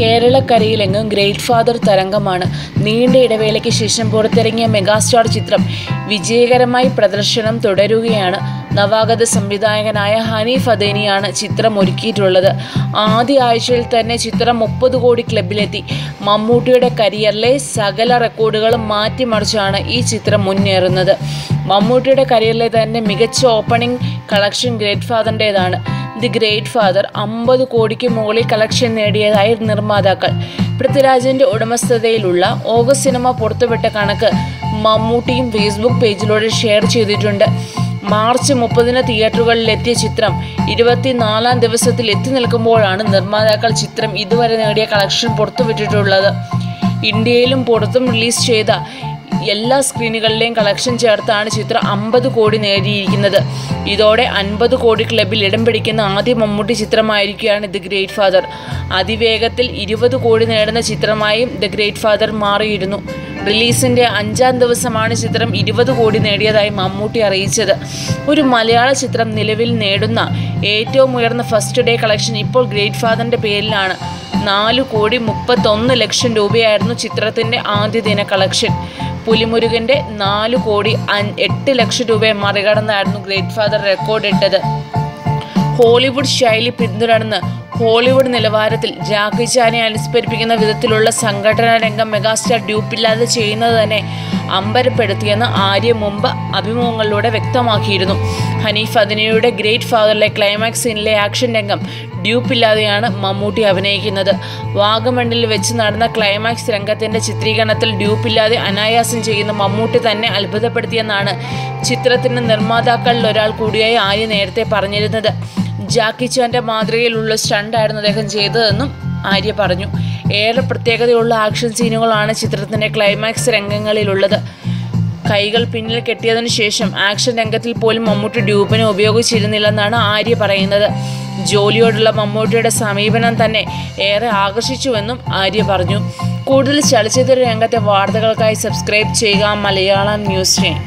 കേരളക്കരയിലെങ്ങും great father തരംഗമാണ്. നീണ്ട ഇടവേളയ്ക്ക് ശേഷം പുറത്തിറങ്ങിയ മെഗാസ്റ്റാർ ചിത്രം വിജയകരമായി പ്രദർശനം തുടരുകയാണ്. നവാഗത സംവിധായകനായ ഹനീഫ് അദേനിയാണ് ചിത്രം ഒരുക്കിയിട്ടുള്ളത് ആദ്യ ആഴ്ചയിൽ തന്നെ ചിത്രം മുപ്പത് കോടി ക്ലബിലെത്തി. മമ്മൂട്ടിയുടെ കരിയറിലെ സകല റെക്കോർഡുകളും മാറ്റിമറിച്ചാണ് ഈ ചിത്രം മുന്നേറുന്നത്. മമ്മൂട്ടിയുടെ കരിയറിലെ തന്നെ മികച്ച ഓപ്പണിംഗ് കളക്ഷൻ ഗ്രേറ്റ് ഫാദറിന്റെതാണ് ദി ഗ്രേറ്റ് ഫാദർ അമ്പത് കോടിക്ക് മുകളിൽ കളക്ഷൻ നേടിയതായി നിർമ്മാതാക്കൾ. പൃഥ്വിരാജിന്റെ ഉടമസ്ഥതയിലുള്ള ഓഗസ്റ്റ് സിനിമ പുറത്തുവിട്ട കണക്ക് മമ്മൂട്ടിയും ഫേസ്ബുക്ക് പേജിലൂടെ ഷെയർ ചെയ്തിട്ടുണ്ട്. മാർച്ച് മുപ്പതിന് തിയേറ്ററുകളിലെത്തിയ ചിത്രം ഇരുപത്തിനാലാം ദിവസത്തിൽ എത്തി നിൽക്കുമ്പോഴാണ് നിർമ്മാതാക്കൾ ചിത്രം ഇതുവരെ നേടിയ കളക്ഷൻ പുറത്തുവിട്ടിട്ടുള്ളത്. ഇന്ത്യയിലും പുറത്തും റിലീസ് ചെയ്ത എല്ലാ സ്ക്രീനുകളിലെയും കളക്ഷൻ ചേർത്താണ് ചിത്രം അമ്പത് കോടി നേടിയിരിക്കുന്നത്. ഇതോടെ അൻപത് കോടി ക്ലബിൽ ഇടം പിടിക്കുന്ന ആദ്യ മമ്മൂട്ടി ചിത്രമായിരിക്കുകയാണ് ദി ഗ്രേറ്റ് ഫാദർ അതിവേഗത്തിൽ ഇരുപത് കോടി നേടുന്ന ചിത്രമായും ദി ഗ്രേറ്റ് ഫാദർ മാറിയിരുന്നു. റിലീസിന്റെ അഞ്ചാം ദിവസമാണ് ചിത്രം ഇരുപത് കോടി നേടിയതായി മമ്മൂട്ടി അറിയിച്ചത്. ഒരു മലയാള ചിത്രം നിലവിൽ നേടുന്ന ഏറ്റവും ഉയർന്ന ഫസ്റ്റ് ഡേ കളക്ഷൻ ഇപ്പോൾ ഗ്രേറ്റ് ഫാദറിന്റെ പേരിലാണ്. നാല് കോടി മുപ്പത്തൊന്ന് ലക്ഷം രൂപയായിരുന്നു ചിത്രത്തിന്റെ ആദ്യ ദിന കളക്ഷൻ പുലിമുരുകന്റെ നാല് കോടി എട്ട് ലക്ഷം രൂപയെ മറികടന്നായിരുന്നു ഗ്രേറ്റ് ഫാദർ റെക്കോർഡ് ഇട്ടത്. ഹോളിവുഡ് ശൈലി പിന്തുടർന്ന് ഹോളിവുഡ് നിലവാരത്തിൽ ജാക്കി അനുസ്മരിപ്പിക്കുന്ന വിധത്തിലുള്ള സംഘടനാ രംഗം മെഗാസ്റ്റാർ ഡ്യൂപ്പില്ലാതെ ചെയ്യുന്നത് തന്നെ അമ്പരപ്പെടുത്തിയെന്ന് ആര്യ മുമ്പ് അഭിമുഖങ്ങളിലൂടെ വ്യക്തമാക്കിയിരുന്നു. ഹനീഫ് അദിനയുടെ ഗ്രേറ്റ് ഫാദറിലെ ക്ലൈമാക്സ് സീനിലെ ആക്ഷൻ രംഗം ഡ്യൂപ്പില്ലാതെയാണ് മമ്മൂട്ടി അഭിനയിക്കുന്നത്. വാഗമണ്ണിൽ വെച്ച് നടന്ന ക്ലൈമാക്സ് രംഗത്തിന്റെ ചിത്രീകരണത്തിൽ ഡ്യൂപ്പില്ലാതെ അനായാസം ചെയ്യുന്ന മമ്മൂട്ടി തന്നെ അത്ഭുതപ്പെടുത്തിയെന്നാണ് ചിത്രത്തിന്റെ നിർമ്മാതാക്കളിൽ ഒരാൾ കൂടിയായി ആര്യ നേരത്തെ പറഞ്ഞിരുന്നത്. ജാക്കി ചാന്റെ മാതൃകയിലുള്ള സ്റ്റണ്ടായിരുന്നു അദ്ദേഹം ചെയ്തതെന്നും ആര്യ പറഞ്ഞു. ഏറെ പ്രത്യേകതയുള്ള ആക്ഷൻ സീനുകളാണ് ചിത്രത്തിന്റെ ക്ലൈമാക്സ് രംഗങ്ങളിലുള്ളത്. കൈകൾ പിന്നിൽ കെട്ടിയതിനു ശേഷം ആക്ഷൻ രംഗത്തിൽ പോലും മമ്മൂട്ടി ഡ്യൂബിനെ ഉപയോഗിച്ചിരുന്നില്ലെന്നാണ് ആര്യ പറയുന്നത്. ജോലിയോടുള്ള മമ്മൂട്ടിയുടെ സമീപനം തന്നെ ഏറെ ആകർഷിച്ചുവെന്നും ആര്യ പറഞ്ഞു. കൂടുതൽ ചലച്ചിത്ര രംഗത്തെ വാർത്തകൾക്കായി സബ്സ്ക്രൈബ് ചെയ്യുക മലയാളം ന്യൂസ് ടൈം